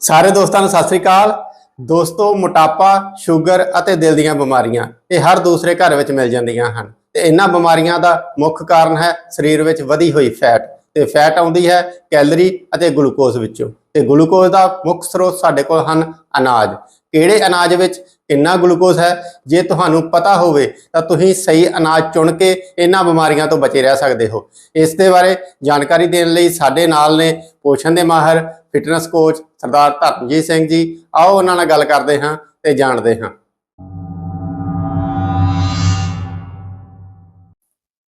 ਸਾਰੇ ਦੋਸਤਾਂ ਨੂੰ ਸਤਿ ਸ੍ਰੀ ਅਕਾਲ। ਦੋਸਤੋ, ਮੋਟਾਪਾ, ਸ਼ੂਗਰ ਅਤੇ ਦਿਲ ਦੀਆਂ ਬਿਮਾਰੀਆਂ, ਇਹ ਹਰ ਦੂਸਰੇ ਘਰ ਵਿੱਚ ਮਿਲ ਜਾਂਦੀਆਂ ਹਨ। ਤੇ ਇਹਨਾਂ ਬਿਮਾਰੀਆਂ ਦਾ ਮੁੱਖ ਕਾਰਨ ਹੈ ਸਰੀਰ ਵਿੱਚ ਵਧੀ ਹੋਈ ਫੈਟ। ਤੇ ਫੈਟ ਆਉਂਦੀ ਹੈ ਕੈਲਰੀ ਅਤੇ ਗਲੂਕੋਜ਼ ਵਿੱਚੋਂ। ਤੇ ਗਲੂਕੋਜ਼ ਦਾ ਮੁੱਖ ਸਰੋਤ ਸਾਡੇ ਕੋਲ ਹਨ ਅਨਾਜ। ਕਿਹੜੇ ਅਨਾਜ ਵਿੱਚ ਕਿੰਨਾ ਗਲੂਕੋਜ਼ ਹੈ ਜੇ ਤੁਹਾਨੂੰ ਪਤਾ ਹੋਵੇ ਤਾਂ ਤੁਸੀਂ ਸਹੀ ਅਨਾਜ ਚੁਣ ਕੇ ਇਹਨਾਂ ਬਿਮਾਰੀਆਂ ਤੋਂ ਬਚੇ ਰਹਿ ਸਕਦੇ ਹੋ। ਇਸ ਦੇ ਬਾਰੇ ਜਾਣਕਾਰੀ ਦੇਣ ਲਈ ਸਾਡੇ ਨਾਲ ਨੇ ਪੋਸ਼ਣ ਦੇ ਮਾਹਰ ਫਿਟਨੈਸ ਕੋਚ ਸਰਦਾਰ ਧਰਮਜੀਤ ਸਿੰਘ ਜੀ। ਆਓ ਉਹਨਾਂ ਨਾਲ ਗੱਲ ਕਰਦੇ ਹਾਂ ਤੇ ਜਾਣਦੇ ਹਾਂ।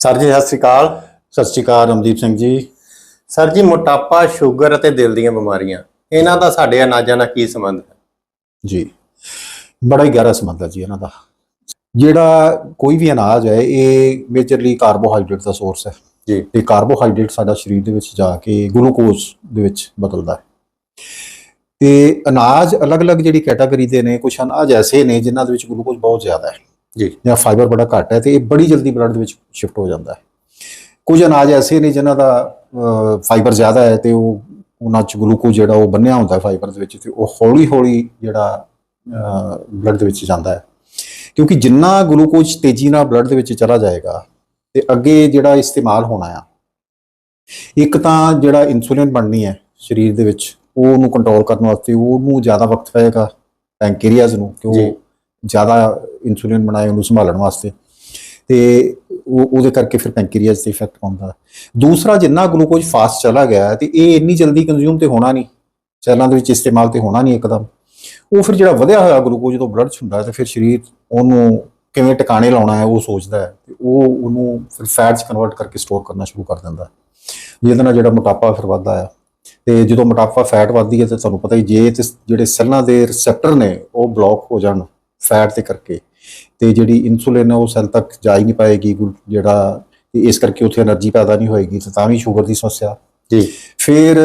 ਸਰ ਜੀ ਸਤਿ ਸ੍ਰੀ ਅਕਾਲ। ਸਤਿ ਸ਼੍ਰੀ ਅਕਾਲ ਰਮਦੀਪ ਸਿੰਘ ਜੀ। ਸਰ ਜੀ ਮੋਟਾਪਾ ਸ਼ੂਗਰ ਅਤੇ ਦਿਲ ਦੀਆਂ ਬਿਮਾਰੀਆਂ ਇਹਨਾਂ ਦਾ ਸਾਡੇ ਅਨਾਜਾਂ ਨਾਲ ਕੀ ਸੰਬੰਧ ਹੈ? ਜੀ। ਬੜਾ ਹੀ ਗਹਿਰਾ ਸੰਬੰਧ ਹੈ ਜੀ ਇਹਨਾਂ ਦਾ। ਜਿਹੜਾ ਕੋਈ ਵੀ ਅਨਾਜ ਹੈ ਇਹ ਮੇਜਰਲੀ ਕਾਰਬੋਹਾਈਡਰੇਟ ਦਾ ਸੋਰਸ ਹੈ। ਜੀ। ਤੇ ਕਾਰਬੋਹਾਈਡਰੇਟ ਸਾਡਾ ਸਰੀਰ ਦੇ ਵਿੱਚ ਜਾ ਕੇ ਗਲੂਕੋਜ਼ ਦੇ ਵਿੱਚ ਬਦਲਦਾ ਹੈ। ਤੇ ਅਨਾਜ ਅਲੱਗ-ਅਲੱਗ ਜਿਹੜੀ ਕੈਟਾਗਰੀ ਦੇ ਨੇ ਕੁਝ ਅਨਾਜ ਐਸੇ ਨੇ ਜਿਨ੍ਹਾਂ ਦੇ ਵਿੱਚ ਗਲੂਕੋਜ਼ ਬਹੁਤ ਜ਼ਿਆਦਾ ਹੈ। ਜੀ। ਜਾਂ ਫਾਈਬਰ ਬੜਾ ਘੱਟ ਹੈ ਤੇ ਇਹ ਬੜੀ ਜਲਦੀ ਬਲੱਡ ਦੇ ਵਿੱਚ ਸ਼ਿਫਟ ਹੋ ਜਾਂਦਾ ਹੈ। ਕੁਝ ਅਨਾਜ ਐਸੇ ਨੇ ਜਿਨ੍ਹਾਂ ਦਾ ਫਾਈਬਰ ਜ਼ਿਆਦਾ ਹੈ ਤੇ ਉਹ ਉਹਨਾਂ ਚ ਗਲੂਕੋਜ਼ ਜਿਹੜਾ ਉਹ ਬੰਨਿਆ ਹੁੰਦਾ ਫਾਈਬਰ ਦੇ ਵਿੱਚ ਤੇ ਉਹ ਹੌਲੀ-ਹੌਲੀ ਜਿਹੜਾ ਬਲੱਡ ਦੇ ਵਿੱਚ ਜਾਂਦਾ ਹੈ ਕਿਉਂਕਿ ਜਿੰਨਾ ਗਲੂਕੋਜ਼ ਤੇਜ਼ੀ ਨਾਲ ਬਲੱਡ ਦੇ ਵਿੱਚ ਚਲਾ ਜਾਏਗਾ ਤੇ ਅੱਗੇ ਜਿਹੜਾ ਇਸਤੇਮਾਲ ਹੋਣਾ ਆ ਇੱਕ ਤਾਂ ਜਿਹੜਾ ਇਨਸੂਲਿਨ ਬਣਨੀ ਹੈ ਸਰੀਰ ਦੇ ਵਿੱਚ ਉਹ ਉਹਨੂੰ ਕੰਟਰੋਲ ਕਰਨ ਵਾਸਤੇ ਉਹਨੂੰ ਜ਼ਿਆਦਾ ਵਕਤ ਪਏਗਾ ਪੈਂਕਰੀਆਸ ਨੂੰ ਕਿ। ਉਹ ਜ਼ਿਆਦਾ ਇਨਸੂਲਿਨ ਬਣਾਏ ਉਹਨੂੰ ਸੰਭਾਲਣ ਵਾਸਤੇ ਤੇ ਉਹ ਉਹਦੇ ਕਰਕੇ ਫਿਰ ਪੈਂਕਰੀਆਸ ਤੇ ਇਫੈਕਟ ਪਾਉਂਦਾ। ਦੂਸਰਾ ਜਿੰਨਾ ਗਲੂਕੋਜ਼ ਫਾਸਟ ਚਲਾ ਗਿਆ ਤੇ ਇਹ ਇੰਨੀ ਜਲਦੀ ਕੰਜ਼ਿਊਮ ਤੇ ਹੋਣਾ ਨਹੀਂ ਸੈੱਲਾਂ ਦੇ ਵਿੱਚ ਇਸਤੇਮਾਲ ਤੇ ਹੋਣਾ ਨਹੀਂ ਇੱਕਦਮ ਉਹ ਫਿਰ ਜਿਹੜਾ ਵਧਿਆ ਹੋਇਆ ਗਲੂਕੋਜ਼ ਜਦੋਂ ਬਲੱਡ 'ਚ ਹੁੰਦਾ ਹੈ ਤੇ ਫਿਰ ਸਰੀਰ ਉਹਨੂੰ ਕਿਵੇਂ ਟਿਕਾਣੇ ਲਾਉਣਾ ਹੈ ਉਹ ਸੋਚਦਾ ਹੈ ਤੇ ਉਹ ਉਹਨੂੰ ਫਿਰ ਫੈਟਸ ਕਨਵਰਟ ਕਰਕੇ ਸਟੋਰ ਕਰਨਾ ਸ਼ੁਰੂ ਕਰ ਦਿੰਦਾ ਹੈ। ਜਿਹਦੇ ਨਾਲ ਜਿਹੜਾ ਮੋਟਾਪਾ ਫਿਰ ਵੱਧਦਾ ਹੈ ਤੇ ਜਦੋਂ ਮੋਟਾਪਾ ਫੈਟ ਵੱਧਦੀ ਹੈ ਤੇ ਤੁਹਾਨੂੰ ਪਤਾ ਹੀ ਜੇ ਤੇ ਜਿਹੜੇ ਸੈੱਲਾਂ ਦੇ ਰਿਸੈਪਟਰ ਨੇ ਉਹ ਬਲੌਕ ਹੋ ਜਾਣ ਫੈਟ ਦੇ ਕਰਕੇ ਤੇ ਜਿਹੜੀ ਇਨਸੂਲਿਨ ਹੈ ਉਹ ਸੈੱਲ ਤੱਕ ਜਾ ਹੀ ਨਹੀਂ ਪਾਏਗੀ ਜਿਹੜਾ ਇਸ ਕਰਕੇ ਉੱਥੇ એનર્ਜੀ ਪੈਦਾ ਨਹੀਂ ਹੋਏਗੀ ਤਾਂ ਵੀ ਸ਼ੂਗਰ ਦੀ ਸਮੱਸਿਆ। ਜੀ। ਫਿਰ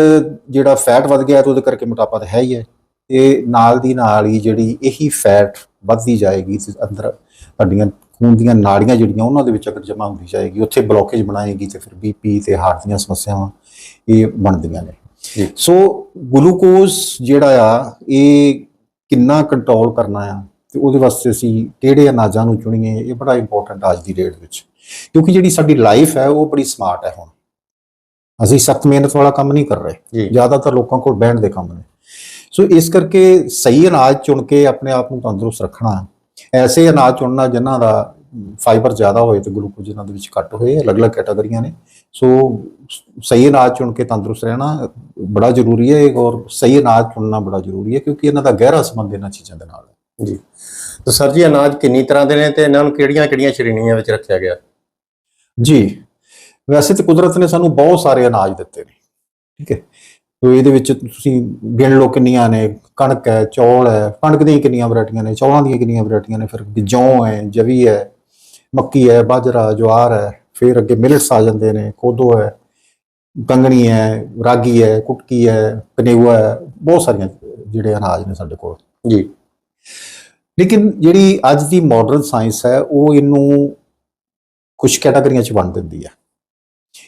ਜਿਹੜਾ ਫੈਟ ਵੱਧ ਗਿਆ ਤਾਂ ਉਹਦੇ ਕਰਕੇ ਮੋਟਾਪਾ ਤਾਂ ਹੈ ਹੀ ਹੈ। ਤੇ ਨਾਲ ਦੀ ਨਾਲ ਹੀ ਜਿਹੜੀ ਇਹੀ ਫੈਟ ਵੱਧਦੀ ਜਾਏਗੀ ਤੇ ਅੰਦਰ ਹੱਡੀਆਂ ਖੂਨ ਦੀਆਂ ਨਾੜੀਆਂ ਜਿਹੜੀਆਂ ਉਹਨਾਂ ਦੇ ਵਿੱਚ ਅਗਰ ਜਮਾ ਹੁੰਦੀ ਜਾਏਗੀ ਉੱਥੇ ਬਲੋਕੇਜ ਬਣਾਏਗੀ ਤੇ ਫਿਰ ਬੀਪੀ ਤੇ ਹਾਰਟ ਦੀਆਂ ਸਮੱਸਿਆਵਾਂ ਇਹ ਬਣਦੀਆਂ ਨੇ। ਸੋ ਗਲੂਕੋਜ਼ ਜਿਹੜਾ ਆ ਇਹ ਕਿੰਨਾ ਕੰਟਰੋਲ ਕਰਨਾ ਆ ਤੇ ਉਹਦੇ ਵਾਸਤੇ ਅਸੀਂ ਕਿਹੜੇ ਅਨਾਜਾਂ ਨੂੰ ਚੁਣੀਏ ਇਹ ਬੜਾ ਇੰਪੋਰਟੈਂਟ ਅੱਜ ਦੀ ਡੇਟ ਵਿੱਚ। ਕਿਉਂਕਿ ਜਿਹੜੀ ਸਾਡੀ ਲਾਈਫ ਹੈ ਉਹ ਬੜੀ ਸਮਾਰਟ ਹੈ ਹੁਣ। ਅਸੀਂ ਸਖਤ ਮਿਹਨਤ ਵਾਲਾ ਕੰਮ ਨਹੀਂ ਕਰ ਰਹੇ। ਜ਼ਿਆਦਾਤਰ ਲੋਕਾਂ ਕੋਲ ਬੈਂਡ ਦੇ ਕੰਮ ਨੇ। ਸੋ ਇਸ ਕਰਕੇ ਸਹੀ ਅਨਾਜ ਚੁਣ ਕੇ ਆਪਣੇ ਆਪ ਨੂੰ ਤੰਦਰੁਸਤ ਰੱਖਣਾ ਐਸੇ ਅਨਾਜ ਚੁਣਨਾ ਜਿਨ੍ਹਾਂ ਦਾ ਫਾਈਬਰ ਜ਼ਿਆਦਾ ਹੋਏ ਤੇ ਗਲੂਕੋਜ਼ ਇਹਨਾਂ ਦੇ ਵਿੱਚ ਘੱਟ ਹੋਏ ਅਲੱਗ-ਅਲੱਗ ਕੈਟਾਗਰੀਆਂ ਨੇ। ਸੋ ਸਹੀ ਅਨਾਜ ਚੁਣ ਕੇ ਤੰਦਰੁਸਤ ਰਹਿਣਾ ਬੜਾ ਜ਼ਰੂਰੀ ਹੈ ਔਰ ਸਹੀ ਅਨਾਜ ਚੁਣਨਾ ਬੜਾ ਜ਼ਰੂਰੀ ਹੈ ਕਿਉਂਕਿ ਇਹਨਾਂ ਦਾ ਗਹਿਰਾ ਸੰਬੰਧ ਇਹਨਾਂ ਚੀਜ਼ਾਂ ਦੇ ਨਾਲ ਹੈ। ਜੀ। ਤਾਂ ਸਰ ਜੀ ਅਨਾਜ ਕਿੰਨੀ ਤਰ੍ਹਾਂ ਦੇ ਨੇ ਤੇ ਇਹਨਾਂ ਨੂੰ ਕਿਹੜੀਆਂ-ਕਿਹੜੀਆਂ ਸ਼੍ਰੇਣੀਆਂ ਵਿੱਚ ਰੱਖਿਆ ਗਿਆ? ਜੀ ਵੈਸੇ ਤੇ ਕੁਦਰਤ ਨੇ ਸਾਨੂੰ ਬਹੁਤ ਸਾਰੇ ਅਨਾਜ ਦਿੱਤੇ ਨੇ ਠੀਕ ਹੈ। ਤੋ ਇਹਦੇ ਵਿੱਚ ਤੁਸੀਂ ਗਿਣ ਲਓ ਕਿੰਨੀਆਂ ਨੇ ਕਣਕ ਹੈ ਚੌਲ ਹੈ ਕਣਕ ਦੀਆਂ ਕਿੰਨੀਆਂ ਵੈਰਾਈਟੀਆਂ ਨੇ ਚੌਲਾਂ ਦੀਆਂ ਕਿੰਨੀਆਂ ਵੈਰਾਈਟੀਆਂ ਨੇ ਫਿਰ ਜੌਂ ਹੈ ਜਵੀ ਹੈ ਮੱਕੀ ਹੈ ਬਾਜਰਾ ਜਵਾਰ ਹੈ ਫਿਰ ਅੱਗੇ ਮਿਲਟਸ ਆ ਜਾਂਦੇ ਨੇ ਕੋਦੋ ਹੈ ਕੰਗਣੀ ਹੈ ਰਾਗੀ ਹੈ ਕੁਟਕੀ ਹੈ ਕਨੇਵਾ ਹੈ ਬਹੁਤ ਸਾਰੀਆਂ ਜਿਹੜੇ ਅਨਾਜ ਨੇ ਸਾਡੇ ਕੋਲ। ਜੀ। ਲੇਕਿਨ ਜਿਹੜੀ ਅੱਜ ਦੀ ਮਾਡਰਨ ਸਾਇੰਸ ਹੈ ਉਹ ਇਹਨੂੰ ਕੁਝ ਕੈਟਾਗਰੀਆਂ 'ਚ ਵੰਡ ਦਿੰਦੀ ਹੈ।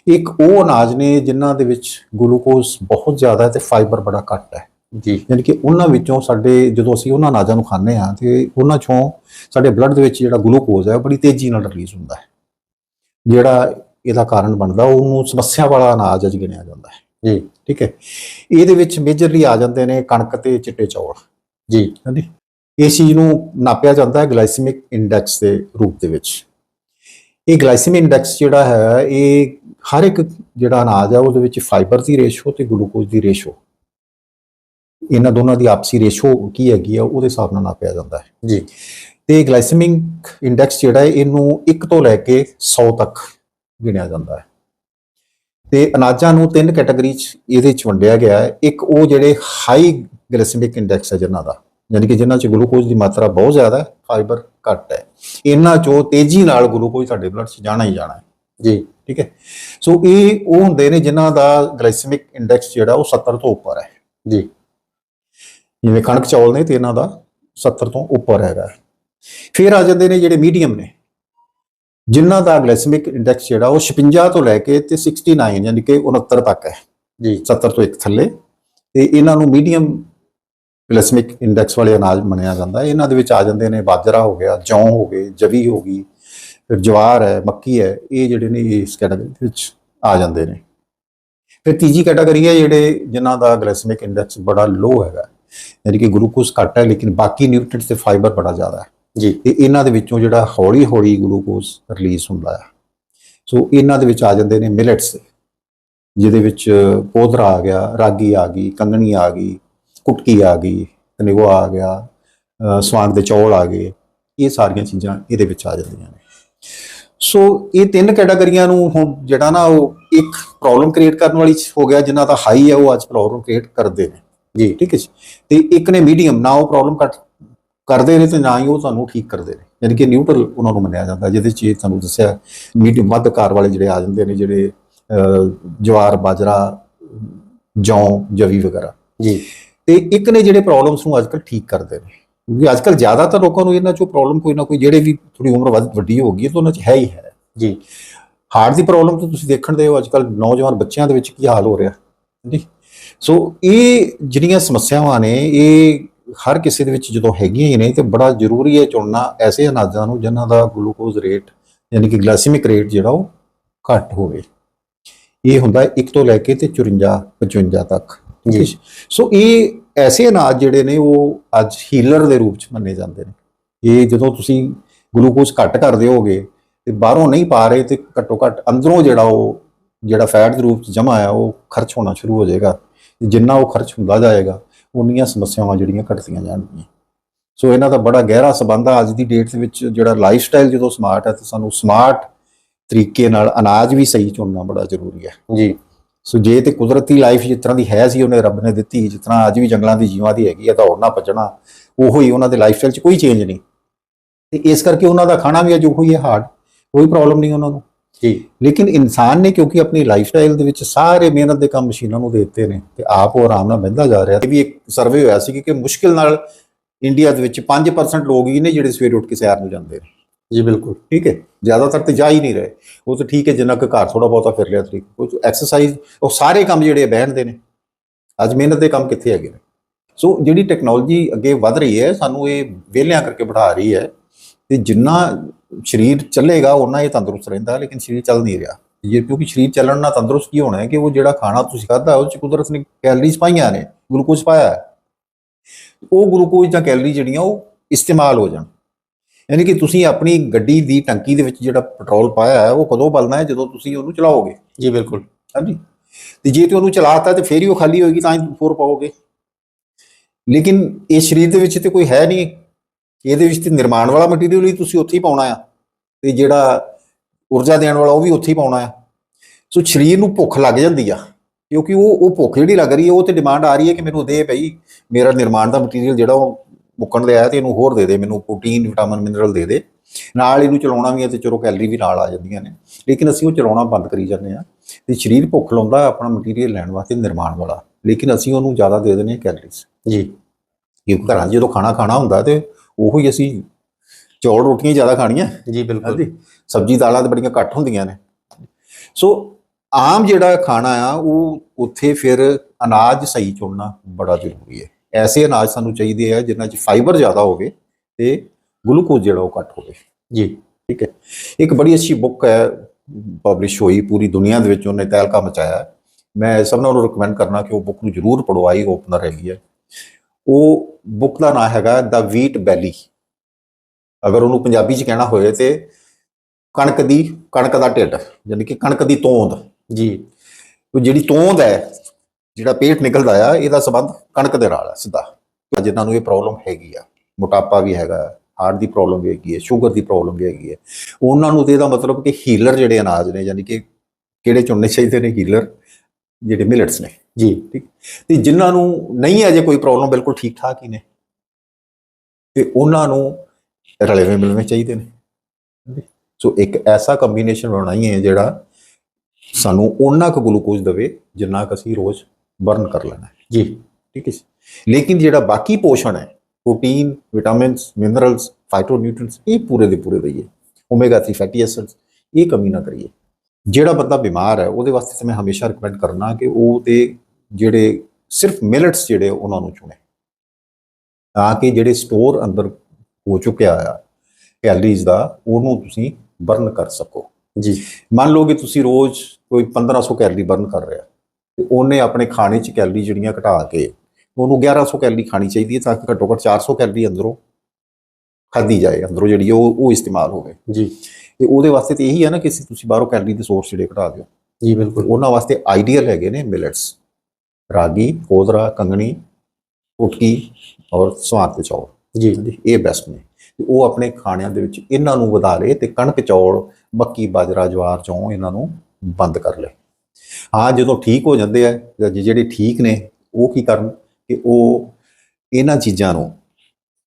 ਇੱਕ ਉਹ ਅਨਾਜ ਨੇ ਜਿਨ੍ਹਾਂ ਦੇ ਵਿੱਚ ਗਲੂਕੋਜ਼ ਬਹੁਤ ਜ਼ਿਆਦਾ ਹੈ ਤੇ ਫਾਈਬਰ ਬੜਾ ਘੱਟ ਹੈ। ਜੀ। ਯਾਨੀ ਕਿ ਉਹਨਾਂ ਵਿੱਚੋਂ ਸਾਡੇ ਜਦੋਂ ਅਸੀਂ ਉਹਨਾਂ ਅਨਾਜਾਂ ਨੂੰ ਖਾਂਦੇ ਹਾਂ ਤੇ ਉਹਨਾਂ ਚੋਂ ਸਾਡੇ ਬਲੱਡ ਦੇ ਵਿੱਚ ਜਿਹੜਾ ਗਲੂਕੋਜ਼ ਹੈ ਉਹ ਬੜੀ ਤੇਜ਼ੀ ਨਾਲ ਰਿਲੀਜ਼ ਹੁੰਦਾ ਹੈ। ਜਿਹੜਾ ਇਹਦਾ ਕਾਰਨ ਬਣਦਾ ਉਹਨੂੰ ਸਮੱਸਿਆ ਵਾਲਾ ਅਨਾਜ ਅਜ ਗਿਣਿਆ ਜਾਂਦਾ ਹੈ। ਜੀ। ਠੀਕ ਹੈ। ਇਹਦੇ ਵਿੱਚ ਮੇਜਰਲੀ ਆ ਜਾਂਦੇ ਨੇ ਕਣਕ ਤੇ ਚਿੱਟੇ ਚੌਲ। ਜੀ। ਹਾਂਜੀ। ਇਸ ਚੀਜ਼ ਨੂੰ ਨਾਪਿਆ ਜਾਂਦਾ ਹੈ ਗਲਾਈਸੈਮਿਕ ਇੰਡੈਕਸ ਦੇ ਰੂਪ ਦੇ ਵਿੱਚ। ਇਹ ਗਲਾਈਸੈਮਿਕ ਇੰਡੈਕਸ ਜਿਹੜਾ ਹੈ ਇਹ ਹਰ ਇੱਕ ਜਿਹੜਾ ਅਨਾਜ ਹੈ ਉਹਦੇ ਵਿੱਚ ਫਾਈਬਰ ਦੀ ਰੇਸ਼ੋ ਤੇ ਗਲੂਕੋਜ਼ ਦੀ ਰੇਸ਼ੋ ਇਹਨਾਂ ਦੋਨਾਂ ਦੀ ਆਪਸੀ ਰੇਸ਼ੋ ਕੀ ਹੈਗੀ ਆ ਉਹਦੇ ਹਿਸਾਬ ਨਾਲ ਨਾਪਿਆ ਜਾਂਦਾ ਹੈ। ਜੀ। ਤੇ ਗਲਾਈਸੈਮਿਕ ਇੰਡੈਕਸ ਜਿਹੜਾ ਹੈ ਇਹਨੂੰ 1 ਤੋਂ ਲੈ ਕੇ 100 ਤੱਕ ਗਿਣਿਆ ਜਾਂਦਾ ਹੈ। ਤੇ ਅਨਾਜਾਂ ਨੂੰ ਤਿੰਨ ਕੈਟਾਗਰੀ ਚ ਇਹਦੇ ਚ ਵੰਡਿਆ ਗਿਆ ਹੈ। ਇੱਕ ਉਹ ਜਿਹੜੇ ਹਾਈ ਗਲਾਈਸੈਮਿਕ ਇੰਡੈਕਸ ਹੈ ਜਿਨ੍ਹਾਂ ਦਾ ਯਾਨੀ ਕਿ ਜਿਨ੍ਹਾਂ ਚ ਗਲੂਕੋਜ਼ ਦੀ ਮਾਤਰਾ ਬਹੁਤ ਜ਼ਿਆਦਾ ਹੈ ਫਾਈਬਰ ਘੱਟ ਹੈ। ਇਹਨਾਂ ਚੋਂ ਤੇਜ਼ੀ ਨਾਲ ਗਲੂਕੋਜ਼ ਤੁਹਾਡੇ ਬਲੱਡ 'ਚ ਜਾਣਾ ਹੀ ਜਾਣਾ ਹੈ। ਜੀ। ਠੀਕ ਹੈ? ਸੋ ਇਹ ਉਹ ਹੁੰਦੇ ਨੇ ਜਿਨ੍ਹਾਂ ਦਾ ਗਲਾਈਸੈਮਿਕ ਇੰਡੈਕਸ ਜਿਹੜਾ ਉਹ 70 ਤੋਂ ਉੱਪਰ ਹੈ। ਜੀ। ਜਿਵੇਂ ਕਣਕ ਚੌਲ ਨੇ ਤੇ ਇਹਨਾਂ ਦਾ 70 ਤੋਂ ਉੱਪਰ ਹੈਗਾ। ਫਿਰ ਆ ਜਾਂਦੇ ਨੇ ਜਿਹੜੇ ਮੀਡੀਅਮ ਨੇ। ਜਿਨ੍ਹਾਂ ਦਾ ਗਲਾਈਸੈਮਿਕ ਇੰਡੈਕਸ ਜਿਹੜਾ ਉਹ 56 ਤੋਂ ਲੈ ਕੇ ਤੇ 69 ਯਾਨੀ ਕਿ 69 ਤੱਕ ਹੈ। ਜੀ। 70 ਤੋਂ ਇੱਕ ਥੱਲੇ। ਤੇ ਇਹਨਾਂ ਨੂੰ ਮੀਡੀਅਮ ਗਲਾਈਸੈਮਿਕ ਇੰਡੈਕਸ ਵਾਲੇ ਅਨਾਜ ਮੰਨਿਆ ਜਾਂਦਾ। ਇਹਨਾਂ ਦੇ ਵਿੱਚ ਆ ਜਾਂਦੇ ਨੇ ਬਾਜਰਾ ਹੋ ਗਿਆ ਜੌਂ ਹੋ ਗਏ ਜਵੀ ਹੋ ਗਈ। ਫਿਰ ਜਵਾਰ ਹੈ ਮੱਕੀ ਹੈ ਇਹ ਜਿਹੜੇ ਨੇ ਇਸ ਕੈਟਾਗਰੀ ਦੇ ਵਿੱਚ ਆ ਜਾਂਦੇ ਨੇ। ਫਿਰ ਤੀਜੀ ਕੈਟਾਗਰੀ ਹੈ ਜਿਹੜੇ ਜਿਨ੍ਹਾਂ ਦਾ ਗਲਾਈਸੈਮਿਕ ਇੰਡੈਕਸ ਬੜਾ ਲੋ ਹੈਗਾ। ਯਾਨੀ ਕਿ ਗਲੂਕੋਜ਼ ਘੱਟ ਹੈ ਲੇਕਿਨ ਬਾਕੀ ਨਿਊਟ੍ਰੀਐਂਟਸ ਤੇ ਫਾਈਬਰ ਬੜਾ ਜ਼ਿਆਦਾ ਹੈ। ਜੀ। ਤੇ ਇਹਨਾਂ ਦੇ ਵਿੱਚੋਂ ਜਿਹੜਾ ਹੌਲੀ ਹੌਲੀ ਗਲੂਕੋਜ਼ ਰਿਲੀਜ਼ ਹੁੰਦਾ ਹੈ। ਸੋ ਇਹਨਾਂ ਦੇ ਵਿੱਚ ਆ ਜਾਂਦੇ ਨੇ ਮਿਲਟਸ ਜਿਹਦੇ ਵਿੱਚ ਪੋਦਰਾ ਆ ਗਿਆ ਰਾਗੀ ਆ ਗਈ ਕੰਗਣੀ ਆ ਗਈ ਕੁਟਕੀ ਆ ਗਈ ਤਨੇਵਾ ਆ ਗਿਆ ਸਵਾਂਗ ਦੇ ਚੌਲ ਆ ਗਏ। ਇਹ ਸਾਰੀਆਂ ਚੀਜ਼ਾਂ ਇਹਦੇ ਵਿੱਚ ਆ ਜਾਂਦੀਆਂ ਨੇ। ਸੋ ਇਹ ਤਿੰਨ ਕੈਟਾਗਰੀਆਂ ਨੂੰ ਹੁਣ ਜਿਹੜਾ ਨਾ ਉਹ ਇੱਕ ਪ੍ਰੋਬਲਮ ਕ੍ਰੀਏਟ ਕਰਨ ਵਾਲੀ ਹੋ ਗਿਆ ਜਿਨ੍ਹਾਂ ਦਾ ਹਾਈ ਹੈ ਉਹ ਅੱਜ ਪ੍ਰੋਬਲਮ ਕ੍ਰੀਏਟ ਕਰਦੇ ਨੇ। ਜੀ ਠੀਕ ਹੈ ਜੀ। ਤੇ ਇੱਕ ਨੇ ਮੀਡੀਅਮ ਨਾ ਉਹ ਪ੍ਰੋਬਲਮ ਕੱਟ ਕਰਦੇ ਨੇ ਤੇ ਨਾ ਹੀ ਉਹ ਤੁਹਾਨੂੰ ਠੀਕ ਕਰਦੇ ਨੇ। ਯਾਨੀ ਕਿ ਨਿਊਟਰਲ ਉਹਨਾਂ ਨੂੰ ਮੰਨਿਆ ਜਾਂਦਾ ਜਿਹਦੇ ਚ ਤੁਹਾਨੂੰ ਦੱਸਿਆ ਮੀਡੀਅਮ ਵੱਧ ਕਾਰ ਵਾਲੇ ਜਿਹੜੇ ਆ ਜਾਂਦੇ ਨੇ ਜਿਹੜੇ ਜਵਾਰ ਬਾਜਰਾ ਜੌਂ ਜਵੀ ਵਗੈਰਾ। ਜੀ। ਤੇ ਇੱਕ ਨੇ ਜਿਹੜੇ ਪ੍ਰੋਬਲਮਸ ਨੂੰ ਅੱਜਕੱਲ ਠੀਕ ਕਰਦੇ ਨੇ। ਕਿਉਂਕਿ ਅੱਜਕੱਲ ਜ਼ਿਆਦਾਤਰ ਲੋਕਾਂ ਨੂੰ ਇਹਨਾਂ ਚੋਂ ਪ੍ਰੋਬਲਮ ਕੋਈ ਨਾ ਕੋਈ ਜਿਹੜੇ ਵੀ ਥੋੜੀ ਉਮਰ ਵੱਧ ਵੱਡੀ ਹੋ ਗਈ ਹੈ ਤਾਂ ਉਹਨਾਂ 'ਚ ਹੈ ਹੀ ਹੈ। ਜੀ। ਹਾਰਟ ਦੀ ਪ੍ਰੋਬਲਮ ਤਾਂ ਤੁਸੀਂ ਦੇਖਣ ਦੇ ਹੋ ਅੱਜਕੱਲ ਨੌਜਵਾਨ ਬੱਚਿਆਂ ਦੇ ਵਿੱਚ ਕੀ ਹਾਲ ਹੋ ਰਿਹਾ ਜੀ ਸੋ ਇਹ ਜਿਹੜੀਆਂ ਸਮੱਸਿਆਵਾਂ ਨੇ ਇਹ ਹਰ ਕਿਸੇ ਦੇ ਵਿੱਚ ਜਦੋਂ ਹੈਗੀਆਂ ਹੀ ਨੇ ਤੇ ਬੜਾ ਜ਼ਰੂਰੀ ਹੈ ਚੁਣਨਾ ਐਸੇ ਅਨਾਜਾਂ ਨੂੰ ਜਿਨ੍ਹਾਂ ਦਾ ਗਲੂਕੋਜ਼ ਰੇਟ ਯਾਨੀ ਕਿ ਗਲਾਈਸੈਮਿਕ ਰੇਟ ਜਿਹੜਾ ਉਹ ਘੱਟ ਹੋਵੇ। ਇਹ ਹੁੰਦਾ 1 ਤੋਂ ਲੈ ਕੇ ਤੇ 54 55 ਤੱਕ ਜੀ। ਸੋ ਇਹ ਐਸੇ ਅਨਾਜ ਜਿਹੜੇ ਨੇ ਉਹ ਅੱਜ ਹੀਲਰ ਦੇ ਰੂਪ ਚ ਮੰਨੇ ਜਾਂਦੇ ਨੇ। ਇਹ ਜਦੋਂ ਤੁਸੀਂ ਗਲੂਕੋਜ਼ ਘੱਟ ਕਰ ਦਿਓਗੇ ਤੇ ਬਾਹਰੋਂ ਨਹੀਂ ਪਾ ਰਹੇ ਤੇ ਘੱਟੋ ਘੱਟ ਅੰਦਰੋਂ ਜਿਹੜਾ ਉਹ, ਜਿਹੜਾ ਫੈਟ ਦੇ ਰੂਪ ਚ ਜਮਾ ਆ, ਉਹ ਖਰਚ ਹੋਣਾ ਸ਼ੁਰੂ ਹੋ ਜਾਏਗਾ। ਤੇ ਜਿੰਨਾ ਉਹ ਖਰਚ ਹੁੰਦਾ ਜਾਏਗਾ, ਉਨੀਆਂ ਸਮੱਸਿਆਵਾਂ ਜਿਹੜੀਆਂ ਘਟਦੀਆਂ ਜਾਣਗੀਆਂ। ਸੋ ਇਹਨਾਂ ਦਾ ਬੜਾ ਗਹਿਰਾ ਸਬੰਧ ਆ। ਅੱਜ ਦੀ ਡੇਟ ਦੇ ਵਿੱਚ ਜਿਹੜਾ ਲਾਈਫ ਸਟਾਈਲ ਜਦੋਂ ਸਮਾਰਟ ਹੈ, ਤੇ ਸਾਨੂੰ ਸਮਾਰਟ ਤਰੀਕੇ ਨਾਲ ਅਨਾਜ ਵੀ ਸਹੀ ਚੁਣਨਾ ਬੜਾ ਜ਼ਰੂਰੀ ਹੈ। ਜੀ। ਸੋ ਜੇ ਤੇ ਕੁਦਰਤੀ ਲਾਈਫ ਜਿਸ ਤਰ੍ਹਾਂ ਦੀ ਹੈ ਸੀ ਉਹਨੇ ਰੱਬ ਨੇ ਦਿੱਤੀ ਜਿਸ ਤਰ੍ਹਾਂ ਅੱਜ ਵੀ ਜੰਗਲਾਂ ਦੀ ਜੀਵਾਂ ਦੀ ਹੈਗੀ ਹੈ ਦੌੜਨਾ ਭੱਜਣਾ ਉਹੋ ਹੀ ਉਹਨਾਂ ਦੇ ਲਾਈਫ ਸਟਾਈਲ 'ਚ ਕੋਈ ਚੇਂਜ ਨਹੀਂ। ਤੇ ਇਸ ਕਰਕੇ ਉਹਨਾਂ ਦਾ ਖਾਣਾ ਵੀ ਅੱਜ ਉਹੋ ਹੀ ਹੈ ਹਾਰਡ ਕੋਈ ਪ੍ਰੋਬਲਮ ਨਹੀਂ ਉਹਨਾਂ ਨੂੰ। ਜੀ। ਲੇਕਿਨ ਇਨਸਾਨ ਨੇ ਕਿਉਂਕਿ ਆਪਣੀ ਲਾਈਫ ਸਟਾਈਲ ਦੇ ਵਿੱਚ ਸਾਰੇ ਮਿਹਨਤ ਦੇ ਕੰਮ ਮਸ਼ੀਨਾਂ ਨੂੰ ਦੇ ਦਿੱਤੇ ਨੇ ਤੇ ਆਪ ਉਹ ਆਰਾਮ ਨਾਲ ਬਹਿੰਦਾ ਜਾ ਰਿਹਾ। ਇਹ ਵੀ ਇੱਕ ਸਰਵੇ ਹੋਇਆ ਸੀ ਕਿ ਮੁਸ਼ਕਿਲ ਨਾਲ ਇੰਡੀਆ ਦੇ ਵਿੱਚ 5% ਲੋਕ ਹੀ ਨੇ ਜਿਹੜੇ ਸਵੇਰੇ ਉੱਠ ਕੇ ਸੈਰ ਨੂੰ ਜਾਂਦੇ ਨੇ। ਜੀ ਬਿਲਕੁਲ। ਠੀਕ ਹੈ। ਜ਼ਿਆਦਾਤਰ ਤੇ ਜਾ ਹੀ ਨਹੀਂ ਰਹੇ। ਉਹ ਤਾਂ ਠੀਕ ਹੈ ਜਿੰਨਾ ਕੁ ਘਰ ਥੋੜਾ ਬਹੁਤਾ ਫਿਰ ਲਿਆ ਤਰੀਕ। ਕੁਝ ਐਕਸਰਸਾਈਜ਼ ਉਹ ਸਾਰੇ ਕੰਮ ਜਿਹੜੇ ਬਹਿਣ ਦੇ ਨੇ। ਅੱਜ ਮਿਹਨਤ ਦੇ ਕੰਮ ਕਿੱਥੇ ਹੈਗੇ ਨੇ? ਸੋ ਜਿਹੜੀ ਟੈਕਨੋਲੋਜੀ ਅੱਗੇ ਵਧ ਰਹੀ ਹੈ ਸਾਨੂੰ ਇਹ ਵਿਹਲਿਆਂ ਕਰਕੇ ਬਿਠਾ ਰਹੀ ਹੈ ਤੇ ਜਿੰਨਾ ਸਰੀਰ ਚੱਲੇਗਾ ਉਹਨਾਂ ਇਹ ਤੰਦਰੁਸਤ ਰਹਿੰਦਾ ਲੇਕਿਨ ਸਰੀਰ ਚੱਲ ਨਹੀਂ ਰਿਹਾ। ਜੇ ਕਿਉਂਕਿ ਸਰੀਰ ਚੱਲਣ ਨਾਲ ਤੰਦਰੁਸਤ ਕੀ ਹੋਣਾ ਹੈ ਕਿ ਉਹ ਜਿਹੜਾ ਖਾਣਾ ਤੁਸੀਂ ਖਾਧਾ ਉਹ ਚ ਕੁਦਰਤ ਨੇ ਕੈਲਰੀਜ਼ ਪਾਈਆਂ ਨੇ ਗਲੂਕੋਜ਼ ਪਾਇਆ ਉਹ ਗਲੂਕੋਜ਼ ਜਾਂ ਕੈਲਰੀ ਜਿਹੜੀਆਂ ਉਹ ਇਸਤੇਮਾਲ ਹੋ ਜਾਣ। ਯਾਨੀ ਕਿ ਤੁਸੀਂ ਆਪਣੀ ਗੱਡੀ ਦੀ ਟੰਕੀ ਦੇ ਵਿੱਚ ਜਿਹੜਾ ਪੈਟਰੋਲ ਪਾਇਆ ਹੈ ਉਹ ਕਦੋਂ ਬਲਣਾ ਹੈ ਜਦੋਂ ਤੁਸੀਂ ਉਹਨੂੰ ਚਲਾਓਗੇ? ਜੀ ਬਿਲਕੁਲ। ਹਾਂਜੀ। ਤੇ ਜੇ ਤੇ ਉਹਨੂੰ ਚਲਾਤਾ ਤੇ ਫੇਰ ਹੀ ਉਹ ਖਾਲੀ ਹੋਏਗੀ ਤਾਂ ਹੀ ਹੋਰ ਪਾਓਗੇ। ਲੇਕਿਨ ਇਹ ਸਰੀਰ ਦੇ ਵਿੱਚ ਤੇ ਕੋਈ ਹੈ ਨਹੀਂ। ਇਹਦੇ ਵਿੱਚ ਤੇ ਨਿਰਮਾਣ ਵਾਲਾ ਮਟੀਰੀਅਲ ਹੀ ਤੁਸੀਂ ਉੱਥੇ ਹੀ ਪਾਉਣਾ ਆ। ਤੇ ਜਿਹੜਾ ਊਰਜਾ ਦੇਣ ਵਾਲਾ ਉਹ ਵੀ ਉੱਥੇ ਹੀ ਪਾਉਣਾ ਆ। ਸੋ ਸਰੀਰ ਨੂੰ ਭੁੱਖ ਲੱਗ ਜਾਂਦੀ ਆ। ਕਿਉਂਕਿ ਉਹ ਉਹ ਭੁੱਖ ਜਿਹੜੀ ਲੱਗ ਰਹੀ ਹੈ ਉਹ ਤੇ ਡਿਮਾਂਡ ਆ ਰਹੀ ਹੈ ਕਿ ਮੈਨੂੰ ਦੇ ਭਈ ਮੇਰਾ ਨਿਰਮਾਣ ਦਾ ਮਟੀਰੀਅਲ ਜਿਹੜਾ ਉਹ ਮੁੱਕਣ ਦੇ ਆਇਆ ਤੇ ਇਹਨੂੰ ਹੋਰ ਦੇ ਦੇ ਮੈਨੂੰ ਪ੍ਰੋਟੀਨ ਵਿਟਾਮਿਨ ਮਿਨਰਲ ਦੇ ਦੇ। ਨਾਲ ਇਹਨੂੰ ਚਲਾਉਣਾ ਵੀ ਹੈ ਤੇ ਚਲੋ ਕੈਲਰੀ ਵੀ ਨਾਲ ਆ ਜਾਂਦੀਆਂ ਨੇ। ਲੇਕਿਨ ਅਸੀਂ ਉਹ ਚਲਾਉਣਾ ਬੰਦ ਕਰੀ ਜਾਂਦੇ ਆ ਤੇ ਸਰੀਰ ਭੁੱਖ ਲਾਉਂਦਾ ਆਪਣਾ ਮਟੀਰੀਅਲ ਲੈਣ ਵਾਸਤੇ ਨਿਰਮਾਣ ਵਾਲਾ। ਲੇਕਿਨ ਅਸੀਂ ਉਹਨੂੰ ਜ਼ਿਆਦਾ ਦੇ ਦਿੰਦੇ ਹਾਂ ਕੈਲਰੀਜ਼ ਜੀ। ਕਿਉਂਕਿ ਘਰਾਂ ਜਦੋਂ ਖਾਣਾ ਖਾਣਾ ਹੁੰਦਾ ਤੇ ਉਹੋ ਹੀ ਅਸੀਂ ਚੌਲ ਰੋਟੀਆਂ ਜ਼ਿਆਦਾ ਖਾਣੀਆਂ। ਜੀ ਬਿਲਕੁਲ। ਹਾਂਜੀ। ਸਬਜ਼ੀ ਦਾਲਾਂ ਤੇ ਬੜੀਆਂ ਘੱਟ ਹੁੰਦੀਆਂ ਨੇ। ਸੋ ਆਮ ਜਿਹੜਾ ਖਾਣਾ ਆ ਉਹ ਉੱਥੇ ਫਿਰ ਅਨਾਜ ਸਹੀ ਚੁਣਨਾ ਬੜਾ ਜ਼ਰੂਰੀ ਹੈ। ਐਸੇ ਅਨਾਜ ਸਾਨੂੰ ਚਾਹੀਦੇ ਆ ਜਿਨ੍ਹਾਂ 'ਚ ਫਾਈਬਰ ਜ਼ਿਆਦਾ ਹੋਵੇ ਤੇ ਗਲੂਕੋਜ਼ ਜਿਹੜਾ ਉਹ ਘੱਟ ਹੋਵੇ। ਜੀ। ਠੀਕ ਹੈ। ਇੱਕ ਬੜੀ ਅੱਛੀ ਬੁੱਕ ਹੈ ਪਬਲਿਸ਼ ਹੋਈ ਪੂਰੀ ਦੁਨੀਆ ਦੇ ਵਿੱਚ ਉਹਨੇ ਤਹਿਲਕਾ ਮਚਾਇਆ। ਮੈਂ ਸਭ ਨੂੰ ਰეკਮੈਂਡ ਕਰਨਾ ਕਿ ਉਹ ਬੁੱਕ ਨੂੰ ਜ਼ਰੂਰ ਪੜੋ ਆਈ ਓਪਨਰ ਹੈਗੀ ਹੈ। ਉਹ ਬੁੱਕ ਦਾ ਨਾਮ ਹੈਗਾ ਦਾ ਵੀਟ ਬੈਲੀ ਅਗਰ ਉਹਨੂੰ ਪੰਜਾਬੀ ਚ ਕਹਿਣਾ ਹੋਏ ਤੇ ਕਣਕ ਦੀ ਕਣਕ ਦਾ ਢਿੱਡ ਯਾਨੀ ਕਿ ਕਣਕ ਦੀ ਤੋਂਦ। ਜੀ। ਉਹ ਜਿਹੜੀ ਤੋਂਦ ਹੈ ਜਿਹੜਾ ਪੇਟ ਨਿਕਲਦਾ ਆ ਇਹਦਾ ਸੰਬੰਧ ਕਣਕ ਦੇ ਨਾਲ ਹੈ ਸਿੱਧਾ। ਜਿਨ੍ਹਾਂ ਨੂੰ ਇਹ ਪ੍ਰੋਬਲਮ ਹੈਗੀ ਆ। ਮੋਟਾਪਾ ਵੀ ਹੈਗਾ ਹਾਰਟ ਦੀ ਪ੍ਰੋਬਲਮ ਵੀ ਹੈਗੀ ਹੈ ਸ਼ੂਗਰ ਦੀ ਪ੍ਰੋਬਲਮ ਵੀ ਹੈਗੀ ਹੈ। ਉਹਨਾਂ ਨੂੰ ਤੇ ਇਹਦਾ ਮਤਲਬ ਕਿ ਹੀਲਰ ਜਿਹੜੇ ਅਨਾਜ ਨੇ ਯਾਨੀ ਕਿ ਕਿਹੜੇ ਚੁਣਨੇ ਚਾਹੀਦੇ ਨੇ ਹੀਲਰ ਜਿਹੜੇ ਮਿਲਟਸ ਨੇ। ਜੀ। ਠੀਕ? ਤੇ ਜਿਨ੍ਹਾਂ ਨੂੰ ਨਹੀਂ ਅਜੇ ਕੋਈ ਪ੍ਰੋਬਲਮ ਬਿਲਕੁਲ ਠੀਕ ਠਾਕ ਹੀ ਨੇ ਤੇ ਉਹਨਾਂ ਨੂੰ ਰਲੇਵੇਂ ਮਿਲਣੇ ਚਾਹੀਦੇ ਨੇ। ਸੋ ਇੱਕ ਐਸਾ ਕੰਬੀਨੇਸ਼ਨ ਬਣਾਈਏ ਜਿਹੜਾ ਸਾਨੂੰ ਉਹਨਾਂ ਕੁ ਗਲੂਕੋਜ਼ ਦੇਵੇ ਜਿੰਨਾ ਕੁ ਅਸੀਂ ਰੋਜ਼ ਬਰਨ ਕਰ ਲੈਣਾ ਜੀ। ਠੀਕ ਹੈ। ਲੇਕਿਨ ਜਿਹੜਾ ਬਾਕੀ ਪੋਸ਼ਣ ਹੈ ਪ੍ਰੋਟੀਨ ਵਿਟਾਮਿਨਸ ਮਿਨਰਲਸ ਫਾਈਟੋਨਿਊਟ੍ਰੀਐਂਟਸ ਇਹ ਪੂਰੇ ਦੇ ਪੂਰੇ ਦਈਏ ਓਮੇਗਾ 3 ਫੈਟੀ ਐਸਿਡਸ ਇਹ ਕਮੀ ਨਾ ਕਰੀਏ। ਜਿਹੜਾ ਬੰਦਾ ਬਿਮਾਰ ਹੈ ਉਹਦੇ ਵਾਸਤੇ ਤਾਂ ਮੈਂ ਹਮੇਸ਼ਾ ਰეკਮੈਂਡ ਕਰਨਾ ਕਿ ਉਹ ਤੇ ਜਿਹੜੇ ਸਿਰਫ ਮਿਲਟਸ ਜਿਹੜੇ ਉਹਨਾਂ ਨੂੰ ਚੁਣੇ। ਤਾਂ ਕਿ ਜਿਹੜੇ ਸਟੋਰ ਅੰਦਰ ਹੋ ਚੁੱਕਿਆ ਆ ਕੈਲਰੀਜ਼ ਦਾ ਉਹਨੂੰ ਤੁਸੀਂ ਬਰਨ ਕਰ ਸਕੋ। ਜੀ। ਮੰਨ ਲਓ ਕਿ ਤੁਸੀਂ ਰੋਜ਼ ਕੋਈ 1500 ਕੈਲਰੀ ਬਰਨ ਕਰ ਰਿਹਾ। ਉਹਨੇ ਆਪਣੇ ਖਾਣੇ 'ਚ ਕੈਲਰੀ ਜਿਹੜੀਆਂ ਘਟਾ ਕੇ ਉਹਨੂੰ 1100 ਕੈਲਰੀ ਖਾਣੀ ਚਾਹੀਦੀ ਹੈ ਤਾਂ ਕਿ ਘੱਟੋ ਘੱਟ 400 ਕੈਲਰੀ ਅੰਦਰੋਂ ਖਾਧੀ ਜਾਏ ਅੰਦਰੋਂ ਜਿਹੜੀ ਉਹ ਉਹ ਇਸਤੇਮਾਲ ਹੋਵੇ। ਜੀ। ਤੇ ਉਹਦੇ ਵਾਸਤੇ ਤੇ ਇਹੀ ਹੈ ਨਾ ਕਿ ਤੁਸੀਂ ਬਾਹਰੋਂ ਕੈਲਰੀ ਦੇ ਸੋਰਸ ਜਿਹੜੇ ਘਟਾ ਦਿਓ। ਜੀ ਬਿਲਕੁਲ। ਉਹਨਾਂ ਵਾਸਤੇ ਆਈਡੀਅਲ ਹੈਗੇ ਨੇ ਮਿਲਟਸ ਰਾਗੀ ਕੋਦਰਾ ਕੰਗਣੀ ਉਟਕੀ ਔਰ ਸਵਾਦ ਦੇ ਚੌਲ ਜੀ। ਇਹ ਬੈਸਟ ਨੇ। ਤੇ ਉਹ ਆਪਣੇ ਖਾਣਿਆਂ ਦੇ ਵਿੱਚ ਇਹਨਾਂ ਨੂੰ ਵਧਾ ਲੇ ਤੇ ਕਣਕ ਚੌਲ ਮੱਕੀ ਬਾਜਰਾ ਜਵਾਰ ਚੋਂ ਇਹਨਾਂ ਨੂੰ ਬੰਦ ਕਰ ਲੈ ਹਾਂ ਜਦੋਂ ਠੀਕ ਹੋ ਜਾਂਦੇ ਆ ਜਾਂ ਜਿਹੜੇ ਠੀਕ ਨੇ ਉਹ ਕੀ ਕਰਨ? ਕਿ ਉਹ ਇਹਨਾਂ ਚੀਜ਼ਾਂ ਨੂੰ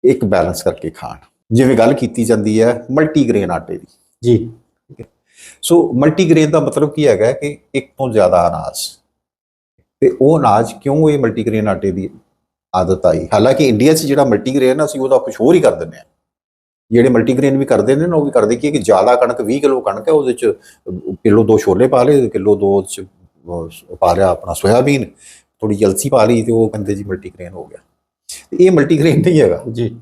ਇੱਕ ਬੈਲੈਂਸ ਕਰਕੇ ਖਾਣ। ਜਿਵੇਂ ਗੱਲ ਕੀਤੀ ਜਾਂਦੀ ਹੈ ਮਲਟੀਗ੍ਰੇਨ ਆਟੇ ਦੀ। ਜੀ। ਸੋ ਮਲਟੀਗ੍ਰੇਨ ਦਾ ਮਤਲਬ ਕੀ ਹੈਗਾ ਕਿ ਇੱਕ ਤੋਂ ਜ਼ਿਆਦਾ ਅਨਾਜ। ਤੇ ਉਹ ਅਨਾਜ ਕਿਉਂ ਇਹ ਮਲਟੀਗ੍ਰੇਨ ਆਟੇ ਦੀ ਆਦਤ ਆਈ? ਹਾਲਾਂਕਿ ਇੰਡੀਆ 'ਚ ਜਿਹੜਾ ਮਲਟੀਗ੍ਰੇਨ ਆ ਅਸੀਂ ਉਹਦਾ ਕੁਝ ਹੋਰ ਹੀ ਕਰ ਦਿੰਦੇ ਆ। ਜਿਹੜੇ ਮਲਟੀਗ੍ਰੇਨ ਵੀ ਕਰਦੇ ਨੇ ਨਾ ਉਹ ਵੀ ਕਰਦੇ ਕੀ ਕਿ ਜ਼ਿਆਦਾ ਕਣਕ 20 ਕਿਲੋ ਕਣਕ ਹੈ ਉਹਦੇ 'ਚ ਕਿਲੋ ਦੋ ਛੋਲੇ ਪਾ ਲਏ ਕਿਲੋ ਦੋ 'ਚ ਪਾ ਲਿਆ ਆਪਣਾ ਸੋਇਆਬੀਨ ਥੋੜੀ ਜਲਸੀ ਪਾ ਲਈ ਤੇ ਉਹ ਕਹਿੰਦੇ ਜੀ ਮਲਟੀਗ੍ਰੇਨ ਹੋ ਗਿਆ। ਇਹ ਮਲਟੀਗ੍ਰੇਨ ਨਹੀਂ ਹੈਗਾ। ਜੀ।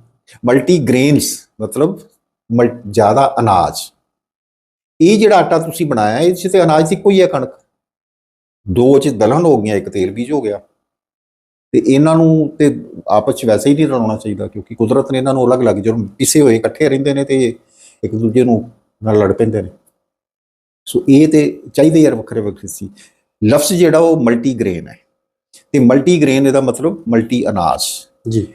ਮਲਟੀਗ੍ਰੇਨਸ ਮਤਲਬ ਜ਼ਿਆਦਾ ਅਨਾਜ। ਇਹ ਜਿਹੜਾ ਆਟਾ ਤੁਸੀਂ ਬਣਾਇਆ ਇਹ ਤੇ ਅਨਾਜ ਦੀ ਕੋਈ ਹੈ ਕਣਕ। ਦੋ ਚ ਦਲਹਨ ਹੋ ਗਈਆਂ ਇੱਕ ਤੇਲ ਬੀਜ ਹੋ ਗਿਆ। ਤੇ ਇਹਨਾਂ ਨੂੰ ਤੇ ਆਪਸ ਚ ਵੈਸੇ ਹੀ ਨਹੀਂ ਰਲਾਉਣਾ ਚਾਹੀਦਾ ਕਿਉਂਕਿ ਕੁਦਰਤ ਨੇ ਇਹਨਾਂ ਨੂੰ ਅਲੱਗ-ਅਲੱਗ ਜਦੋਂ ਪਿਸੇ ਹੋਏ ਇਕੱਠੇ ਰਹਿੰਦੇ ਨੇ ਤੇ ਇੱਕ ਦੂਜੇ ਨੂੰ ਨਾਲ ਲੜ ਪੈਂਦੇ ਨੇ। ਸੋ ਇਹ ਤੇ ਚਾਹੀਦੇ ਯਾਰ ਵੱਖਰੇ ਵੱਖਰੇ ਸੀ। ਲਫ਼ਜ਼ ਜਿਹੜਾ ਉਹ ਮਲਟੀਗ੍ਰੇਨ ਹੈ। ਤੇ ਮਲਟੀਗ੍ਰੇਨ ਇਹਦਾ ਮਤਲਬ ਮਲਟੀ ਅਨਾਜ ਜੀ।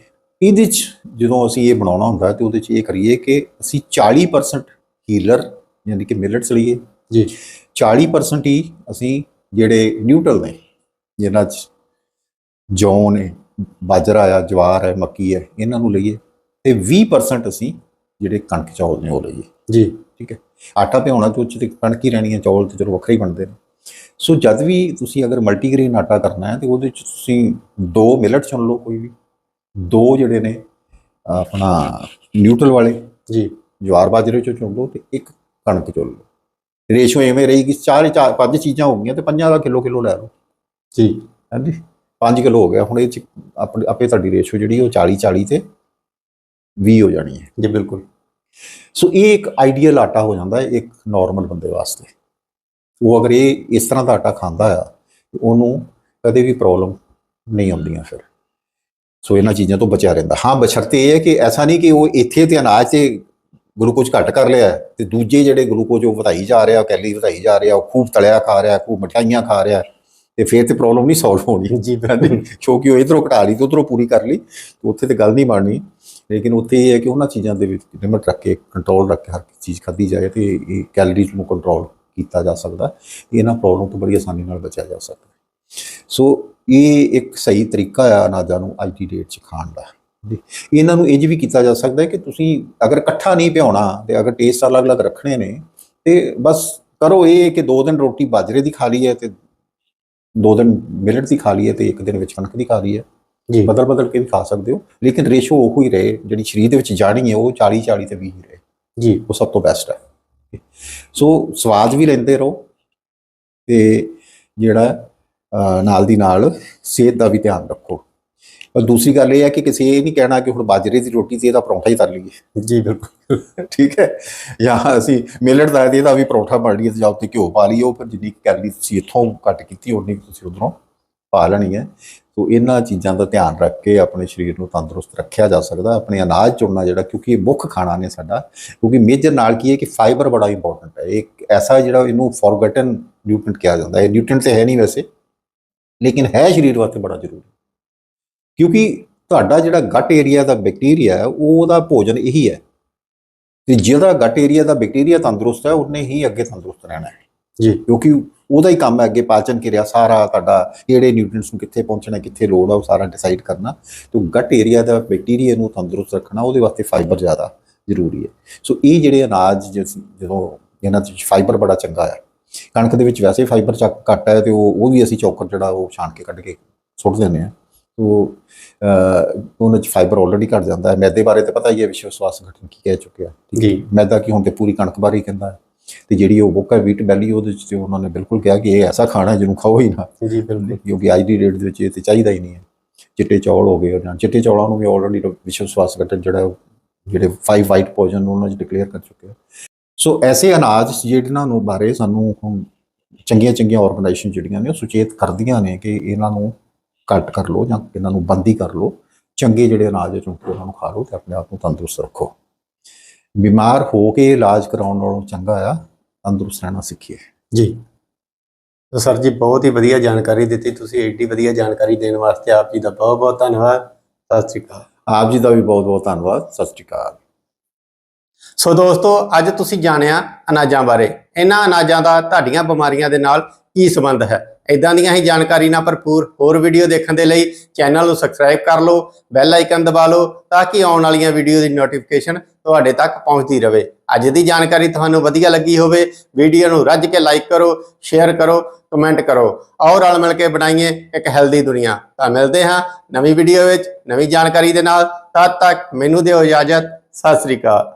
ਇਹਦੇ ਚ ਜਦੋਂ ਅਸੀਂ ਇਹ ਬਣਾਉਣਾ ਹੁੰਦਾ ਤੇ ਉਹਦੇ ਚ ਇਹ ਕਰੀਏ ਕਿ ਅਸੀਂ 40% ਹੀਲਰ ਯਾਨੀ ਕਿ ਮਿਲਟਸ ਲਈਏ। ਜੀ। 40% ਹੀ ਅਸੀਂ ਜਿਹੜੇ ਨਿਊਟਰਲ ਨੇ ਜਿਨ੍ਹਾਂ ਚ ਜੌਂ ਨੇ ਬਾਜਰਾ ਆ ਜਵਾਰ ਹੈ ਮੱਕੀ ਹੈ ਇਹਨਾਂ ਨੂੰ ਲਈਏ ਤੇ 20% ਅਸੀਂ ਜਿਹੜੇ ਕਣਕ ਚੌਲ ਨੇ ਉਹ ਲਈਏ। ਜੀ। ਠੀਕ ਹੈ। ਆਟਾ ਭਿਉਣਾ ਤੇ ਉਹ 'ਚ ਤੇ ਕਣਕ ਹੀ ਰਹਿਣੀ ਹੈ ਚੌਲ ਤੇ ਚਲੋ ਵੱਖਰੇ ਹੀ ਬਣਦੇ ਨੇ। ਸੋ ਜਦ ਵੀ ਤੁਸੀਂ ਅਗਰ ਮਲਟੀਗ੍ਰੇਨ ਆਟਾ ਕਰਨਾ ਹੈ ਤੇ ਉਹਦੇ ਚ ਤੁਸੀਂ ਦੋ ਮਿਲਟ ਚੁਣ ਲਓ ਕੋਈ ਵੀ। ਦੋ ਜਿਹੜੇ ਨੇ ਆਪਣਾ ਨਿਊਟਰਲ ਵਾਲੇ ਜੀ। ਜਵਾਰ ਬਾਜਰੇ ਚੋਂ ਚੁਣ ਲਓ ਤੇ ਇੱਕ ਕਣਕ ਚੁਣ ਲਓ। ਰੇਸ਼ੋ ਐਵੇਂ ਰਹੇਗੀ ਚਾਰ ਚਾਰ ਪੰਜ ਚੀਜ਼ਾਂ ਹੋ ਗਈਆਂ ਤੇ ਪੰਜਾਂ ਦਾ ਕਿਲੋ ਕਿਲੋ ਲੈ ਲਓ। ਜੀ। ਹਾਂਜੀ? 5 ਕਿਲੋ ਹੋ ਗਿਆ ਹੁਣ ਇਹ ਚ ਆਪਣੇ ਆਪੇ ਤੁਹਾਡੀ ਰੇਸ਼ੋ ਜਿਹੜੀ ਉਹ 40 40 ਤੇ 20 ਹੋ ਜਾਣੀ ਹੈ। ਜੀ ਬਿਲਕੁਲ। ਸੋ ਇਹ ਇੱਕ ਆਈਡੀਅਲ ਆਟਾ ਹੋ ਜਾਂਦਾ ਹੈ ਇੱਕ ਨਾਰਮਲ ਬੰਦੇ ਵਾਸਤੇ। ਉਹ ਅਗਰ ਇਹ ਇਸ ਤਰ੍ਹਾਂ ਦਾ ਆਟਾ ਖਾਂਦਾ ਆ ਉਹਨੂੰ ਕਦੇ ਵੀ ਪ੍ਰੋਬਲਮ ਨਹੀਂ ਆਉਂਦੀਆਂ ਫਿਰ। ਸੋ ਇਹਨਾਂ ਚੀਜ਼ਾਂ ਤੋਂ ਬਚਿਆ ਰਹਿੰਦਾ। ਹਾਂ ਬਸ਼ਰਤੇ ਇਹ ਹੈ ਕਿ ਐਸਾ ਨਹੀਂ ਕਿ ਉਹ ਇੱਥੇ ਤੇ ਅਨਾਜ ਤੇ ਗਲੂਕੋਜ਼ ਘੱਟ ਕਰ ਲਿਆ ਹੈ ਤੇ ਦੂਜੇ ਜਿਹੜੇ ਗਲੂਕੋਜ਼ ਉਹ ਵਧਾਈ ਜਾ ਰਿਹਾ ਕੈਲਰੀ ਵਧਾਈ ਜਾ ਰਿਹਾ, ਉਹ ਖੂਬ ਤਲਿਆ ਖਾ ਰਿਹਾ, ਖੂਬ ਮਠਿਆਈਆਂ ਖਾ ਰਿਹਾ, ਤੇ ਫਿਰ ਤੇ ਪ੍ਰੋਬਲਮ ਨਹੀਂ ਸੋਲਵ ਹੋਣੀ ਜੀ ਬਿਲਕੁਲ ਕਿਉਂਕਿ ਉਹ ਇਧਰੋਂ ਘਟਾ ਲਈ ਤੇ ਉਧਰੋਂ ਪੂਰੀ ਕਰ ਲਈ, ਤੇ ਉੱਥੇ ਤੇ ਗੱਲ ਨਹੀਂ ਬਣਨੀ। ਲੇਕਿਨ ਉੱਥੇ ਇਹ ਹੈ ਕਿ ਉਹਨਾਂ ਚੀਜ਼ਾਂ ਦੇ ਵਿੱਚ ਲਿਮਟ ਰੱਖ ਕੇ ਕੰਟਰੋਲ ਰੱਖ ਕੇ ਹਰ ਚੀਜ਼ ਖਾਧੀ ਜਾਏ ਤੇ ਇਹ ਕੈਲਰੀਜ਼ ਨੂੰ ਕੰਟਰੋਲ ਕੀਤਾ ਜਾ ਸਕਦਾ ਇਹਨਾਂ ਪ੍ਰੋਬਲਮ ਤੋਂ ਬੜੀ ਆਸਾਨੀ ਨਾਲ ਬਚਿਆ ਜਾ ਸਕਦਾ ਸੋ ਇਹ ਇੱਕ ਸਹੀ ਤਰੀਕਾ ਆ ਅਨਾਜਾਂ ਨੂੰ ਅੱਜ ਦੀ ਡੇਟ 'ਚ ਖਾਣ ਦਾ। ਇਹਨਾਂ ਨੂੰ ਇੰਜ ਵੀ ਕੀਤਾ ਜਾ ਸਕਦਾ ਹੈ ਕਿ ਤੁਸੀਂ ਅਗਰ ਇਕੱਠਾ ਨਹੀਂ ਭਿਉਣਾ ਤੇ ਅਗਰ ਟੇਸਟ ਅਲੱਗ-ਅਲੱਗ ਰੱਖਣੇ ਨੇ ਤੇ ਬਸ ਕਰੋ ਇਹ ਕਿ ਦੋ ਦਿਨ ਰੋਟੀ ਬਾਜਰੇ ਦੀ ਖਾ ਲਈ ਹੈ ਤੇ ਦੋ ਦਿਨ ਮਿਲਟ ਦੀ ਖਾ ਲਈ ਹੈ ਤੇ ਇੱਕ ਦਿਨ ਵਿੱਚ ਕਣਕ ਦੀ ਖਾ ਲਈ ਹੈ ਜੀ। ਬਦਲ ਬਦਲ ਕੇ ਵੀ ਖਾ ਸਕਦੇ ਹੋ। ਲੇਕਿਨ ਰੇਸ਼ੋ ਉਹ ਹੀ ਰਹੇ ਜਿਹੜੀ ਸਰੀਰ ਦੇ ਵਿੱਚ ਜਾਣੀ ਹੈ ਉਹ 40 40 ਤੇ 20 ਹੀ ਰਹੇ। ਜੀ। ਉਹ ਸਭ ਤੋਂ ਬੈਸਟ ਹੈ। ਸੋ ਸਵਾਦ ਵੀ ਲੈਂਦੇ ਰਹੋ ਤੇ ਜਿਹੜਾ ਨਾਲ ਦੀ ਨਾਲ ਸਿਹਤ ਦਾ ਵੀ ਧਿਆਨ ਰੱਖੋ। ਪਰ ਦੂਸਰੀ ਗੱਲ ਇਹ ਹੈ ਕਿ ਕਿਸੇ ਇਹ ਨਹੀਂ ਕਹਿਣਾ ਕਿ ਹੁਣ ਬਾਜਰੇ ਦੀ ਰੋਟੀ ਤੇ ਇਹਦਾ ਪਰੌਂਠਾ ਹੀ ਤਰ ਲਈਏ। ਜੀ ਬਿਲਕੁਲ। ਠੀਕ ਹੈ? ਜਾਂ ਅਸੀਂ ਮਿਲਟ ਦਾ ਇਹਦਾ ਵੀ ਪਰੌਂਠਾ ਬਣ ਲਈਏ ਤੇ ਜਾਂ ਉੱਤੇ ਘਿਓ ਪਾ ਲਈਏ ਉਹ ਫਿਰ ਜਿੰਨੀ ਕੈਲਰੀ ਤੁਸੀਂ ਇੱਥੋਂ ਘੱਟ ਕੀਤੀ ਉਨੀ ਤੁਸੀਂ ਉਧਰੋਂ ਪਾ ਲੈਣੀ ਹੈ। ਸੋ ਇਹਨਾਂ ਚੀਜ਼ਾਂ ਦਾ ਧਿਆਨ ਰੱਖ ਕੇ ਆਪਣੇ ਸਰੀਰ ਨੂੰ ਤੰਦਰੁਸਤ ਰੱਖਿਆ ਜਾ ਸਕਦਾ ਆਪਣੇ ਅਨਾਜ ਚੁਣਨਾ ਜਿਹੜਾ ਕਿਉਂਕਿ ਇਹ ਮੁੱਖ ਖਾਣਾ ਨੇ ਸਾਡਾ ਕਿਉਂਕਿ ਮੇਜਰ ਨਾਲ ਕੀ ਹੈ ਕਿ ਫਾਈਬਰ ਬੜਾ ਇੰਪੋਰਟੈਂਟ ਹੈ। ਇੱਕ ਐਸਾ ਜਿਹੜਾ ਇਹਨੂੰ ਫੋਰਗਟਨ ਨਿਊਟ੍ਰੀਐਂਟ ਕਿਹਾ ਜਾਂਦਾ ਹੈ ਨਿਊਟ੍ਰੀਐਂਟ ਤੇ ਹੈ ਨਹੀਂ ਵੈਸੇ ਲੇਕਿਨ ਹੈ ਸਰੀਰ ਵਾਸਤੇ ਬੜਾ ਜ਼ਰੂਰੀ। ਕਿਉਂਕਿ ਤੁਹਾਡਾ ਜਿਹੜਾ ਗਟ ਏਰੀਆ ਦਾ ਬੈਕਟੀਰੀਆ ਹੈ ਉਹਦਾ ਭੋਜਨ ਇਹੀ ਹੈ। ਤੇ ਜਿਹਦਾ ਗਟ ਏਰੀਆ ਦਾ ਬੈਕਟੀਰੀਆ ਤੰਦਰੁਸਤ ਹੈ ਉਹਨੇ ਹੀ ਅੱਗੇ ਤੰਦਰੁਸਤ ਰਹਿਣਾ ਹੈ। ਜੀ। ਕਿਉਂਕਿ ਉਹਦਾ ਹੀ ਕੰਮ ਹੈ ਅੱਗੇ ਪਾਚਨ ਕਿਰਿਆ ਸਾਰਾ ਤੁਹਾਡਾ ਕਿਹੜੇ ਨਿਊਟ੍ਰੀਐਂਟਸ ਨੂੰ ਕਿੱਥੇ ਪਹੁੰਚਣਾ ਕਿੱਥੇ ਲੋੜ ਆ ਉਹ ਸਾਰਾ ਡਿਸਾਈਡ ਕਰਨਾ। ਤੇ ਗਟ ਏਰੀਆ ਦਾ ਬੈਕਟੀਰੀਆ ਨੂੰ ਤੰਦਰੁਸਤ ਰੱਖਣਾ ਉਹਦੇ ਵਾਸਤੇ ਫਾਈਬਰ ਜ਼ਿਆਦਾ ਜ਼ਰੂਰੀ ਹੈ। ਸੋ ਇਹ ਜਿਹੜੇ ਅਨਾਜ ਜਦੋਂ ਇਹਨਾਂ ਵਿੱਚ ਫਾਈਬਰ ਬੜਾ ਚੰਗਾ ਹੈ ਕਣਕ ਦੇ ਵਿੱਚ ਵੈਸੇ ਫਾਈਬਰ ਚੱਕ ਘੱਟ ਹੈ ਤੇ ਉਹ ਉਹ ਵੀ ਅਸੀਂ ਚੌਕਰ ਜਿਹੜਾ ਉਹ ਛਾਣ ਕੇ ਕੱਢ ਕੇ ਸੁੱਟ ਦਿੰਦੇ ਆ ਤੋ ਅਹ, ਉਹਨਾਂ ਚ ਫਾਈਬਰ ਆਲਰੇਡੀ ਘਟ ਜਾਂਦਾ ਹੈ। ਮੈਦੇ ਬਾਰੇ ਤਾਂ ਪਤਾ ਹੀ ਹੈ ਵਿਸ਼ਵ ਸਵਾਸਥ ਸੰਗਠਨ ਕੀ ਕਹਿ ਚੁੱਕਿਆ। ਠੀਕ ਹੈ ਜੀ। ਮੈਦਾ ਕੀ ਹੁਣ ਤੇ ਪੂਰੀ ਕਣਕ ਬਾਰੇ ਹੀ ਕਹਿੰਦਾ ਹੈ। ਤੇ ਜਿਹੜੀ ਉਹ ਬੁੱਕ ਹੈ ਵੀਟ ਬੈਲੀ ਉਹਦੇ ਵਿੱਚ ਤੇ ਉਹਨਾਂ ਨੇ ਬਿਲਕੁਲ ਕਿਹਾ ਕਿ ਇਹ ਐਸਾ ਖਾਣਾ ਜਿਹਨੂੰ ਖਾਓ ਹੀ ਨਾ। ਜੀ ਬਿਲਕੁਲ। ਕਿਉਂਕਿ ਅੱਜ ਦੀ ਡੇਟ ਦੇ ਵਿੱਚ ਇਹ ਤੇ ਚਾਹੀਦਾ ਹੀ ਨਹੀਂ ਹੈ। ਚਿੱਟੇ ਚੌਲ ਹੋ ਗਏ ਜਾਂ ਚਿੱਟੇ ਚੌਲਾਂ ਨੂੰ ਵੀ ਆਲਰੇਡੀ ਵਿਸ਼ਵ ਸਵਾਸਥ ਸੰਗਠਨ ਜਿਹੜਾ ਉਹ ਜਿਹੜੇ 5 ਵਾਈਟ ਪੋਇਜ਼ਨ ਉਹਨਾਂ 'ਚ ਡਿਕਲੇਅਰ ਕਰ ਚੁੱਕੇ ਆ। ਸੋ ਐਸੇ ਅਨਾਜ ਜਿਹਨਾਂ ਨੂੰ ਬਾਰੇ ਸਾਨੂੰ ਹੁਣ ਚੰਗੀਆਂ ਚੰਗੀਆਂ ਆਰਗੇਨਾਈਜੇਸ਼ਨ ਜਿਹੜੀਆਂ ਨੇ ਉਹ ਸੁਚੇਤ ਕਰਦੀਆਂ ਨੇ ਕਿ ਇਹਨਾਂ ਨੂੰ ਘੱਟ ਕਰ ਲਓ ਜਾਂ ਇਹਨਾਂ ਨੂੰ ਬੰਦੀ ਕਰ ਲਓ। ਚੰਗੇ ਜਿਹੜੇ ਅਨਾਜ ਹੈ ਚੁੰਕੇ ਉਹਨਾਂ ਨੂੰ ਖਾ ਲਓ ਤੇ ਆਪਣੇ ਆਪ ਨੂੰ ਤੰਦਰੁਸਤ ਰੱਖੋ। ਬਿਮਾਰ ਹੋ ਕੇ ਇਲਾਜ ਕਰਾਉਣ ਨਾਲੋਂ ਚੰਗਾ ਆ ਤੰਦਰੁਸਤ ਰਹਿਣਾ ਸਿੱਖੀਏ। ਜੀ। ਤਾਂ ਸਰ ਜੀ ਬਹੁਤ ਹੀ ਵਧੀਆ ਜਾਣਕਾਰੀ ਦਿੱਤੀ ਤੁਸੀਂ ਏਡੀ ਵਧੀਆ ਜਾਣਕਾਰੀ ਦੇਣ ਵਾਸਤੇ ਆਪ ਜੀ ਦਾ ਬਹੁਤ ਬਹੁਤ ਧੰਨਵਾਦ। ਸਤਿ ਸ਼੍ਰੀ ਅਕਾਲ। ਆਪ ਜੀ ਦਾ ਵੀ ਬਹੁਤ ਬਹੁਤ ਧੰਨਵਾਦ। ਸਤਿ ਸ਼੍ਰੀ ਅਕਾਲ। ਸੋ ਦੋਸਤੋ ਅੱਜ ਤੁਸੀਂ ਜਾਣਿਆ ਅਨਾਜਾਂ ਬਾਰੇ। ਇਹਨਾਂ ਅਨਾਜਾਂ ਦਾ ਤੁਹਾਡੀਆਂ ਬਿਮਾਰੀਆਂ ਦੇ ਨਾਲ ਕੀ ਸੰਬੰਧ ਹੈ? ਇਦਾਂ ਦੀਆਂ ਹੀ ਜਾਣਕਾਰੀ ਨਾਲ ਭਰਪੂਰ ਹੋਰ ਵੀਡੀਓ ਦੇਖਣ ਦੇ ਲਈ ਚੈਨਲ ਨੂੰ ਸਬਸਕ੍ਰਾਈਬ ਕਰ ਲਓ ਬੈਲ ਆਈਕਨ ਦਬਾ ਲਓ ਤਾਂ ਕਿ ਆਉਣ ਵਾਲੀਆਂ ਵੀਡੀਓ ਦੀ ਨੋਟੀਫਿਕੇਸ਼ਨ ਤੁਹਾਡੇ ਤੱਕ ਪਹੁੰਚਦੀ ਰਹੇ। ਅੱਜ ਦੀ ਜਾਣਕਾਰੀ ਤੁਹਾਨੂੰ ਵਧੀਆ ਲੱਗੀ ਹੋਵੇ ਵੀਡੀਓ ਨੂੰ ਰੱਜ ਕੇ ਲਾਈਕ ਕਰੋ ਸ਼ੇਅਰ ਕਰੋ ਕਮੈਂਟ ਕਰੋ। ਔਰ ਰਲ ਮਿਲ ਕੇ ਬਣਾਈਏ ਇੱਕ ਹੈਲਦੀ ਦੁਨੀਆ। ਤਾਂ ਮਿਲਦੇ ਹਾਂ ਨਵੀਂ ਵੀਡੀਓ ਵਿੱਚ ਨਵੀਂ ਜਾਣਕਾਰੀ ਦੇ ਨਾਲ। ਤਦ ਤੱਕ ਮੈਨੂੰ ਦਿਓ ਇਜਾਜ਼ਤ। ਸਤਿ ਸ੍ਰੀ ਅਕਾਲ।